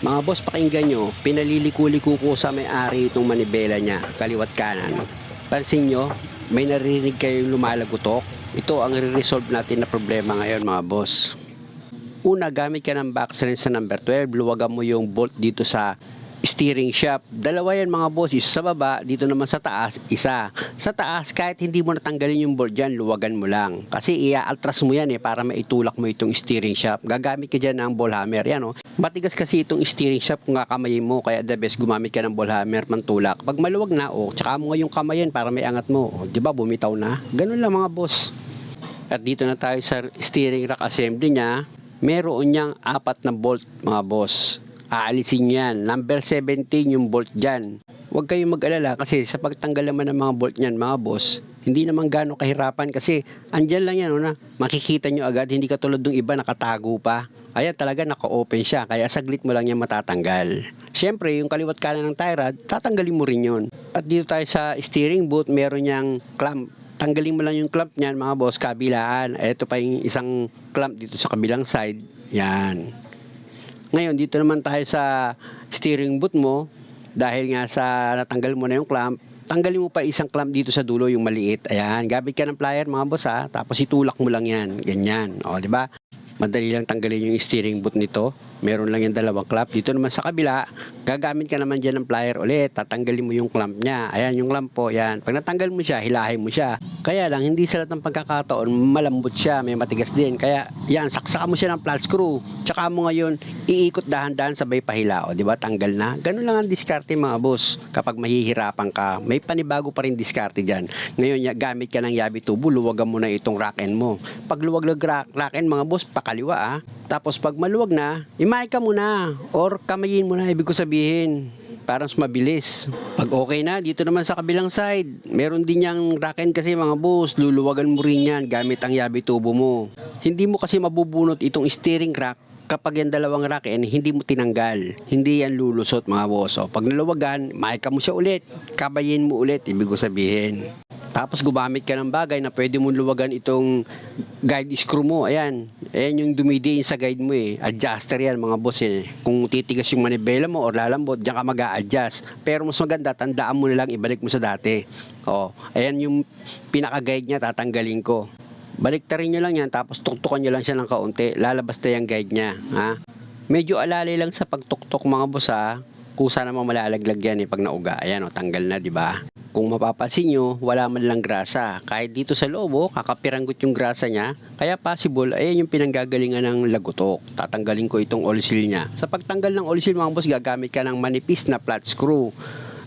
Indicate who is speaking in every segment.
Speaker 1: Mga boss, pakinggan nyo, pinaliliko-liko ko sa may-ari itong manibela niya, kaliwat kanan. Pansin nyo, may narinig kayong lumalagutok. Ito ang re-resolve natin na problema ngayon mga boss. Una, gamit ka ng backslide sa number 12, luwagan mo yung bolt dito sa steering shaft. Dalawa yan mga boss, isa sa baba, dito naman sa taas, isa. Sa taas, kahit hindi mo natanggalin yung bolt dyan, luwagan mo lang. Kasi ia-altras mo yan eh, para maitulak mo itong steering shaft. Gagamit ka dyan ng ball hammer, yan oh. Matigas kasi itong steering shaft kung kakamayin mo, kaya the best gumamit ka ng ball hammer, mantulak. Pag maluwag na, oh, tsaka mo yung kamayan para may angat mo. Oh, di ba, bumitaw na? Ganun lang mga boss. At dito na tayo sa steering rack assembly niya. Meron niyang apat na bolt mga boss. Aalisin yan. Number 17 yung bolt dyan. Huwag kayong mag-alala kasi sa pagtanggal naman ng mga bolt niyan mga boss, hindi naman gano'ng kahirapan kasi andyan lang yan, una, makikita nyo agad, hindi katulad ng iba nakatago pa. Ayan talaga naka-open siya, kaya saglit mo lang yan matatanggal. Siyempre, yung kaliwat kanan ng tie rod, tatanggalin mo rin yun. At dito tayo sa steering boot, meron niyang clamp tanggalin mo lang yung clamp niyan mga boss kabilaan ito pa yung isang clamp dito sa kabilang side yan ngayon dito naman tayo sa steering boot mo. Dahil nga sa natanggal mo na yung clamp tanggalin mo pa isang clamp dito sa dulo yung maliit. Ayan gamit ka ng plier mga boss ha? Tapos itulak mo lang yan. Ganyan. O di ba? Madali lang tanggalin yung steering boot nito meron lang yung dalawang clamp dito naman sa kabila gagamit ka naman dyan ng plier ulit. Tatanggalin mo yung clamp niya. Ayan yung clamp po yan. Pag natanggal mo siya hilahin mo siya. Kaya lang hindi sa lahat ng pagkakataon malambot siya. May matigas din. Kaya yan saksakan mo siya ng flat screw. Tsaka mo ngayon iikot dahan-dahan sabay pahila o di ba? Tanggal na. Ganun lang ang diskarte mga boss. Kapag mahihirapan ka may panibago pa rin diskarte dyan. Ngayon gamit ka ng yabi tubo luwagan mo na itong rack end mo. Pag luwag-luwag rack, rack end mga boss pakaliwa ah. Tapos pag maluwag na, imay ka muna or kamayin mo na ibig ko sabihin para mabilis. Pag okay na, dito naman sa kabilang side, meron din yang rack end kasi mga boss, luluwagan mo rin yan gamit ang yabi tubo mo. Hindi mo kasi mabubunot itong steering rack kapag yung dalawang rack end, hindi mo tinanggal. Hindi yan lulusot mga boss. So, pag naluwagan, maika mo siya ulit. Kabayin mo ulit, ibig ko sabihin. Tapos gumamit ka ng bagay na pwede mong luwagan itong guide screw mo. Ayan. Ayan yung dumidiin sa guide mo eh. Adjuster yan mga boss eh. Kung titigas yung manibela mo or lalambot, diyan ka mag adjust Pero mas maganda, tandaan mo na lang, ibalik mo sa dati. Oh, ayan yung pinaka-guide niya, tatanggalin ko. Baliktarin nyo lang yan, tapos tuktukan nyo lang siya ng kaunti. Lalabas na yung guide niya. Ha? Medyo alalay lang sa pagtuktok mga boss ha. Kusa namang malalaglag yan eh pag nauga. Ayan o, tanggal na, di ba? Kung mapapansin nyo, wala man lang grasa. Kahit dito sa loob, oh, kakapiranggot yung grasa niya. Kaya possible, ayan yung pinanggagalingan ng lagutok. Tatanggalin ko itong oil seal niya. Sa pagtanggal ng oil seal, mga boss, gagamit ka ng manipis na flat screw.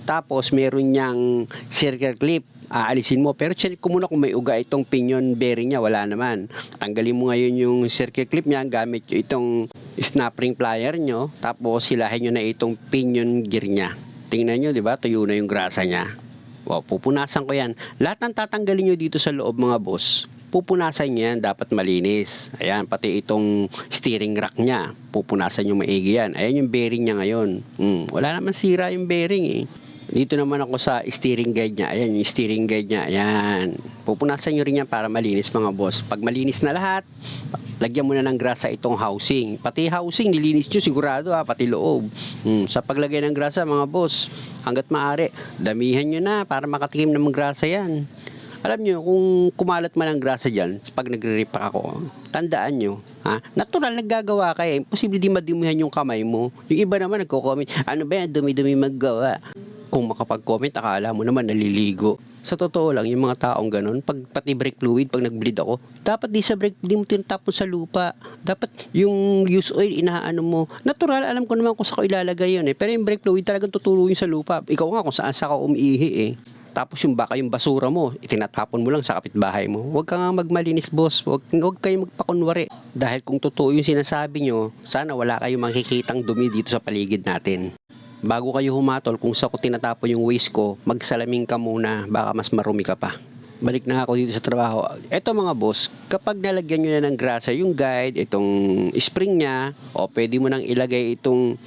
Speaker 1: Tapos, meron niyang circle clip. Aalisin mo. Pero check ko muna kung may uga itong pinion bearing niya. Wala naman. Tanggalin mo ngayon yung circle clip niya. Gamit yung itong snap ring plier nyo. Tapos, hilahin nyo na itong pinion gear niya. Tingnan nyo, di ba? Tuyo na yung grasa niya. Wow, pupunasan ko yan. Lahat ng tatanggalin nyo dito sa loob mga boss, pupunasan nyo yan, dapat malinis. Ayan, pati itong steering rack niya, pupunasan nyo maigi yan. Ayan yung bearing niya ngayon. Hmm, wala naman sira yung bearing eh. Dito naman ako sa steering guide niya. Ayan, yung steering guide niya. Ayan. Pupunasan nyo rin yan para malinis mga boss. Pag malinis na lahat, lagyan mo na ng grasa itong housing. Pati housing, nilinis nyo sigurado ha, pati loob. Hmm, sa paglagay ng grasa mga boss, hanggat maaari, damihan nyo na para makatikim ng grasa yan. Alam nyo, kung kumalat man ang grasa dyan, pag nagre-repack ako, tandaan nyo, ha? Natural naggagawa kayo, imposible di madumihan yung kamay mo. Yung iba naman nagko-comment, ano ba yan, dumi-dumi maggawa. Kung makapag-comment, akala mo naman naliligo. Sa totoo lang, yung mga taong ganun, pag pati brake fluid, pag nag-bleed ako, dapat di sa brake, di mo tinatapon sa lupa. Dapat yung use oil, inaano mo. Natural, alam ko naman kung saan ko ilalagay yun eh. Pero yung brake fluid talagang tutuluyin sa lupa. Ikaw nga kung saan sa ka umiihi eh. Tapos yung baka yung basura mo, itinatapon mo lang sa kapitbahay mo. Huwag ka nga magmalinis, boss. Huwag, huwag kayo magpakunwari. Dahil kung totoo yung sinasabi nyo, sana wala kayong makikitang dumi dito sa paligid natin. Bago kayo humatol, kung sa ko tinatapon yung waste ko, magsalamin ka muna, baka mas marumi ka pa. Balik na ako dito sa trabaho. Eto mga boss, kapag nalagyan nyo na ng grasa yung guide, itong spring niya, o pwede mo nang ilagay itong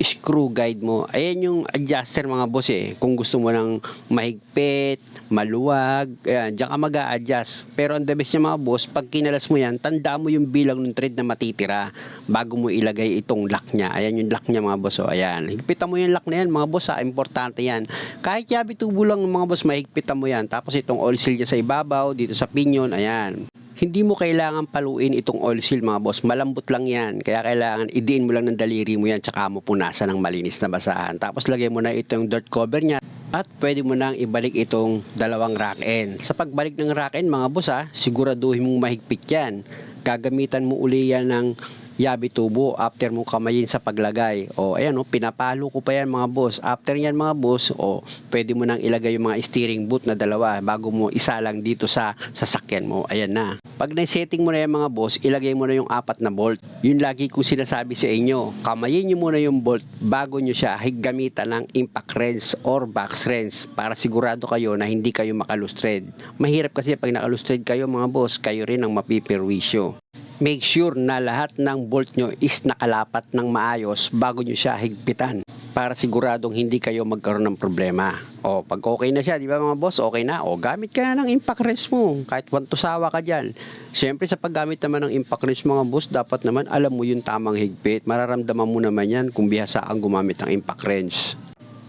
Speaker 1: screw guide mo. Ayan yung adjuster mga boss eh. Kung gusto mo ng mahigpit, maluwag, ayan, diyan ka mag adjust Pero ang the best niya mga boss, pag kinalas mo yan, tanda mo yung bilang ng thread na matitira bago mo ilagay itong lock niya. Ayan yung lock niya mga boss. Oh, ayan. Higpitan mo yung lock na yan mga boss ha. Importante yan. Kahit yabi tubo lang mga boss, mahigpitan mo yan. Tapos itong oil seal niya sa ibabaw, dito sa pinion, ayan. Hindi mo kailangan paluin itong oil seal mga boss. Malambot lang yan. Kaya kailangan idiin mo lang ng daliri mo yan tsaka mo punasan ng malinis na basahan. Tapos lagay mo na itong dirt cover niya at pwede mo nang ibalik itong dalawang rack end. Sa pagbalik ng rack end mga boss ha, siguraduhin mong mahigpit yan. Gagamitan mo uli yan ng yabi tubo after mo kamayin sa paglagay. O ayan o, pinapalo ko pa yan mga boss. After yan mga boss, o pwede mo nang ilagay yung mga steering boot na dalawa bago mo isa lang dito sa sasakyan mo. Ayan na. Pag na-setting mo na yan mga boss, ilagay mo na yung apat na bolt. Yun lagi ko sinasabi sa inyo. Kamayin nyo muna yung bolt bago nyo siya higamitan ng impact wrench or box wrench para sigurado kayo na hindi kayo makalustred. Mahirap kasi pag nakalustred kayo mga boss, kayo rin ang mapipirwisyo make sure na lahat ng bolt nyo is nakalapat ng maayos bago nyo siya higpitan para siguradong hindi kayo magkaroon ng problema. O, pag okay na siya, di ba mga boss, okay na. O, gamit ka na ng impact wrench mo. Kahit wantusawa ka dyan. Siyempre, sa paggamit naman ng impact wrench mga boss, dapat naman alam mo yung tamang higpit. Mararamdaman mo naman yan kung bihasa ang gumamit ng impact wrench.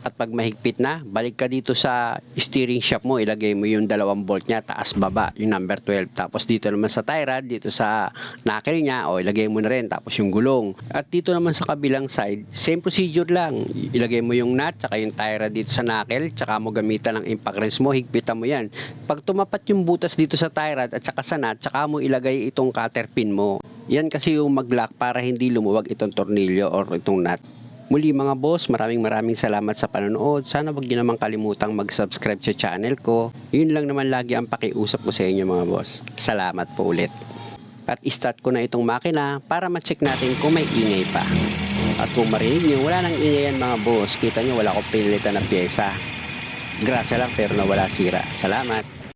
Speaker 1: At pag mahigpit na, balik ka dito sa steering shop mo, ilagay mo yung dalawang bolt niya, taas baba, yung number 12. Tapos dito naman sa tie rod, dito sa knuckle niya, o ilagay mo na rin, tapos yung gulong. At dito naman sa kabilang side, same procedure lang. Ilagay mo yung nut, tsaka yung tie rod dito sa knuckle, tsaka mo gamitan ng impact wrench mo, higpitan mo yan. Pag tumapat yung butas dito sa tie rod at saka sa nut, tsaka mo ilagay itong cutter pin mo. Yan kasi yung mag-lock para hindi lumuwag itong tornilyo or itong nut. Muli mga boss, maraming maraming salamat sa panonood. Sana wag niyo naman kalimutang mag-subscribe sa channel ko. Yun lang naman lagi ang pakiusap ko sa inyo mga boss. Salamat po ulit. At start ko na itong makina para ma-check natin kung may ingay pa. At kung marinig nyo, wala nang ingay yan mga boss. Kita nyo, wala akong pinilitan na pyesa. Grasya lang pero nawala sira. Salamat.